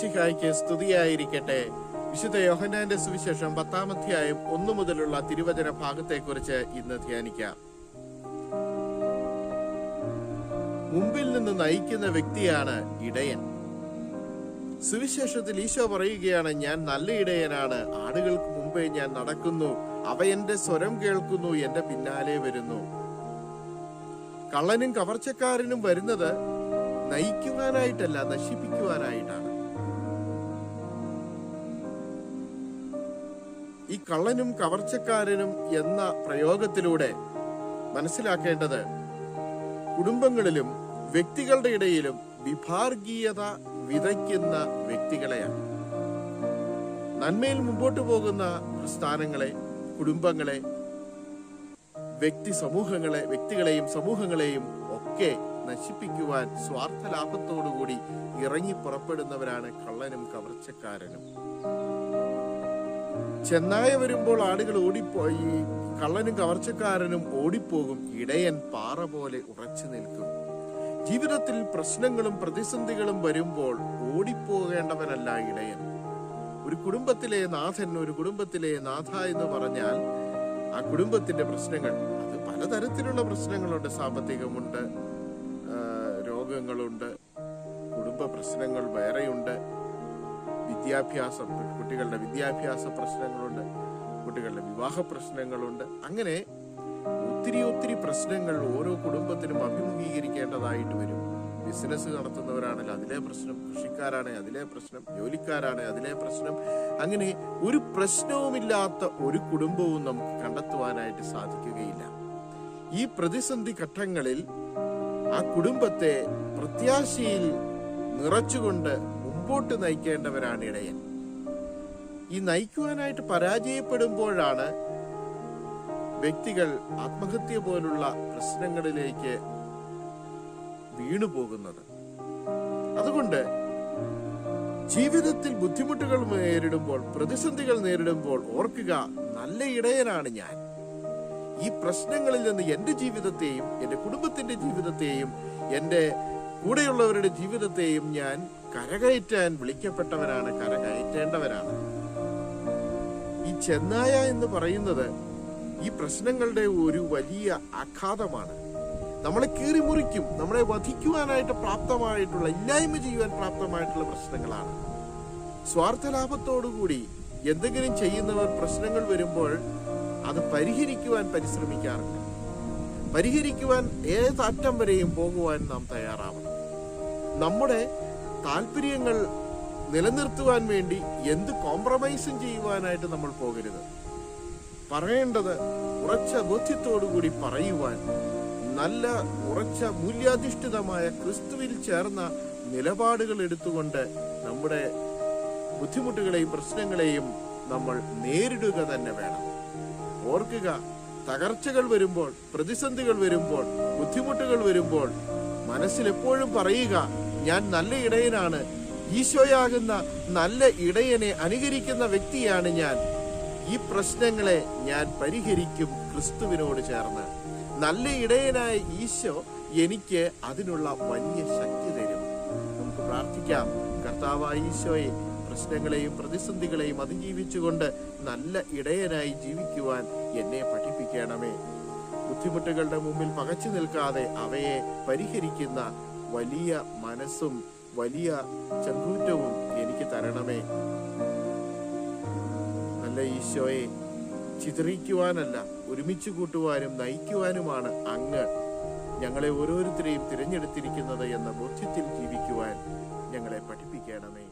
മിശിഹായ്ക്ക് സ്തുതിയായിരിക്കട്ടെ. വിശുദ്ധ യോഹനാന്റെ സുവിശേഷം പത്താമധ്യായം ഒന്നു മുതലുള്ള തിരുവചന ഭാഗത്തെക്കുറിച്ച് ഇന്ന് ധ്യാനിക്കാം. മുമ്പിൽ നിന്ന് നയിക്കുന്ന വ്യക്തിയാണ് ഇടയൻ. സുവിശേഷത്തിൽ ഈശോ പറയുകയാണ് ഞാൻ നല്ല ഇടയനാണ്. ആടുകൾക്ക് മുമ്പേ ഞാൻ നടക്കുന്നു. അവ എന്റെ സ്വരം കേൾക്കുന്നു എന്റെ പിന്നാലെ വരുന്നു. കള്ളനും കവർച്ചക്കാരനും വരുന്നത് നയിക്കുവാനായിട്ടല്ല നശിപ്പിക്കുവാനായിട്ടാണ്. ഈ കള്ളനും കവർച്ചക്കാരനും എന്ന പ്രയോഗത്തിലൂടെ മനസ്സിലാക്കേണ്ടത് കുടുംബങ്ങളിലും വ്യക്തികളുടെ ഇടയിലും വിഭാഗീയത വിതയ്ക്കുന്ന വ്യക്തികളെയാണ്. നന്മയിൽ മുമ്പോട്ട് പോകുന്ന സ്ഥാനങ്ങളെ കുടുംബങ്ങളെ വ്യക്തി സമൂഹങ്ങളെ വ്യക്തികളെയും സമൂഹങ്ങളെയും ഒക്കെ നശിപ്പിക്കുവാൻ സ്വാർത്ഥ ലാഭത്തോടുകൂടി ഇറങ്ങി പുറപ്പെടുന്നവരാണ് കള്ളനും കവർച്ചക്കാരനും. ചെന്നായ വരുമ്പോൾ ആടുകൾ ഓടിപ്പോയി കള്ളനും കവർച്ചക്കാരനും ഓടിപ്പോകും. ഇടയൻ പാറ പോലെ ഉറച്ചു നിൽക്കും. ജീവിതത്തിൽ പ്രശ്നങ്ങളും പ്രതിസന്ധികളും വരുമ്പോൾ ഓടിപ്പോകേണ്ടവനല്ല ഇടയൻ. ഒരു കുടുംബത്തിലെ നാഥൻ ഒരു കുടുംബത്തിലെ നാഥ എന്ന് പറഞ്ഞാൽ ആ കുടുംബത്തിന്റെ പ്രശ്നങ്ങൾ അത് പലതരത്തിലുള്ള പ്രശ്നങ്ങളുണ്ട്. സാമ്പത്തികമുണ്ട് രോഗങ്ങളുണ്ട് കുടുംബ പ്രശ്നങ്ങൾ വേറെയുണ്ട്. വിദ്യാഭ്യാസം കുട്ടികളുടെ വിദ്യാഭ്യാസ പ്രശ്നങ്ങളുണ്ട് കുട്ടികളുടെ വിവാഹ പ്രശ്നങ്ങളുണ്ട്. അങ്ങനെ ഒത്തിരി ഒത്തിരി പ്രശ്നങ്ങൾ ഓരോ കുടുംബത്തിനും അഭിമുഖീകരിക്കേണ്ടതായിട്ട് വരും. ബിസിനസ് നടത്തുന്നവരാണെങ്കിൽ അതിലെ പ്രശ്നം കൃഷിക്കാരാണ് അതിലെ പ്രശ്നം ജോലിക്കാരാണ് അതിലെ പ്രശ്നം. അങ്ങനെ ഒരു പ്രശ്നവുമില്ലാത്ത ഒരു കുടുംബവും നമുക്ക് കണ്ടെത്തുവാനായിട്ട് സാധിക്കുകയില്ല. ഈ പ്രതിസന്ധി ഘട്ടങ്ങളിൽ ആ കുടുംബത്തെ പ്രത്യാശയിൽ നിറച്ചുകൊണ്ട് മുമ്പോട്ട് നയിക്കേണ്ടവരാണ് ഇടയൻ. ഈ നയിക്കുവാനായിട്ട് പരാജയപ്പെടുമ്പോഴാണ് വ്യക്തികൾ ആത്മഹത്യ പോലുള്ള പ്രശ്നങ്ങളിലേക്ക് വീണുപോകുന്നത് അതുകൊണ്ട് ജീവിതത്തിൽ ബുദ്ധിമുട്ടുകൾ നേരിടുമ്പോൾ പ്രതിസന്ധികൾ നേരിടുമ്പോൾ ഓർക്കുക നല്ല ഇടയനാണ് ഞാൻ. ഈ പ്രശ്നങ്ങളിൽ നിന്ന് എന്റെ ജീവിതത്തെയും എന്റെ കുടുംബത്തിന്റെ ജീവിതത്തെയും എന്റെ കൂടെയുള്ളവരുടെ ജീവിതത്തെയും ഞാൻ കരകയറ്റാൻ വിളിക്കപ്പെട്ടവനാണ് കരകയറ്റേണ്ടവരാണ് ഈ ചെന്നായ എന്ന് പറയുന്നത് ഈ പ്രശ്നങ്ങളുടെ ഒരു വലിയ ആഘാതമാണ്. നമ്മളെ കീറിമുറിക്കും നമ്മളെ വധിക്കുവാനായിട്ട് പ്രാപ്തമായിട്ടുള്ള ഇല്ലായ്മ ചെയ്യുവാൻ പ്രാപ്തമായിട്ടുള്ള പ്രശ്നങ്ങളാണ്. സ്വാർത്ഥ ലാഭത്തോടുകൂടി എന്തെങ്കിലും ചെയ്യുന്നവർ പ്രശ്നങ്ങൾ വരുമ്പോൾ അത് പരിഹരിക്കുവാൻ പരിശ്രമിക്കാറില്ല. പരിഹരിക്കുവാൻ ഏതറ്റം വരെയും പോകുവാൻ നാം തയ്യാറാവണം. നമ്മുടെ താല്പര്യങ്ങൾ നിലനിർത്തുവാൻ വേണ്ടി എന്ത് കോംപ്രമൈസും ചെയ്യുവാനായിട്ട് നമ്മൾ പോകരുത്. പറയേണ്ടത് ഉറച്ച ബോധ്യത്തോടുകൂടി പറയുവാൻ നല്ല ഉറച്ച മൂല്യാധിഷ്ഠിതമായ ക്രിസ്തുവിൽ ചേർന്ന നിലപാടുകൾ എടുത്തുകൊണ്ട് നമ്മുടെ ബുദ്ധിമുട്ടുകളെയും പ്രശ്നങ്ങളെയും നമ്മൾ നേരിടുക തന്നെ വേണം. ഓർക്കുക തകർച്ചകൾ വരുമ്പോൾ പ്രതിസന്ധികൾ വരുമ്പോൾ ബുദ്ധിമുട്ടുകൾ വരുമ്പോൾ മനസ്സിൽ എപ്പോഴും പറയുക ഞാൻ നല്ല ഇടയനാണ്. ഈശോയാകുന്ന നല്ല ഇടയനെ അനുകരിക്കുന്ന വ്യക്തിയാണ് ഞാൻ. ഈ പ്രശ്നങ്ങളെ ഞാൻ പരിഹരിക്കും ക്രിസ്തുവിനോട് ചേർന്ന്. നല്ല ഇടയനായ ഈശോ എനിക്ക് അതിനുള്ള വലിയ ശക്തി തരും. നമുക്ക് പ്രാർത്ഥിക്കാം. കർത്താവായ ഈശോയെ പ്രശ്നങ്ങളെയും പ്രതിസന്ധികളെയും അതിജീവിച്ചുകൊണ്ട് നല്ല ഇടയനായി ജീവിക്കുവാൻ എന്നെ പഠിപ്പിക്കണമേ. ബുദ്ധിമുട്ടുകളുടെ മുമ്പിൽ പകച്ചു നിൽക്കാതെ അവയെ പരിഹരിക്കുന്ന വലിയ മനസ്സും വലിയ ചങ്കൂറ്റവും എനിക്ക് തരണമേ. നല്ല ഈശോയെ ചിതറിക്കുവാനല്ല ഒരുമിച്ച് കൂട്ടുവാനും നയിക്കുവാനുമാണ് അങ്ങ് ഞങ്ങളെ ഓരോരുത്തരെയും തിരഞ്ഞെടുത്തിരിക്കുന്നത് എന്ന ബോധ്യത്തിൽ ജീവിക്കുവാൻ ഞങ്ങളെ പഠിപ്പിക്കണമേ.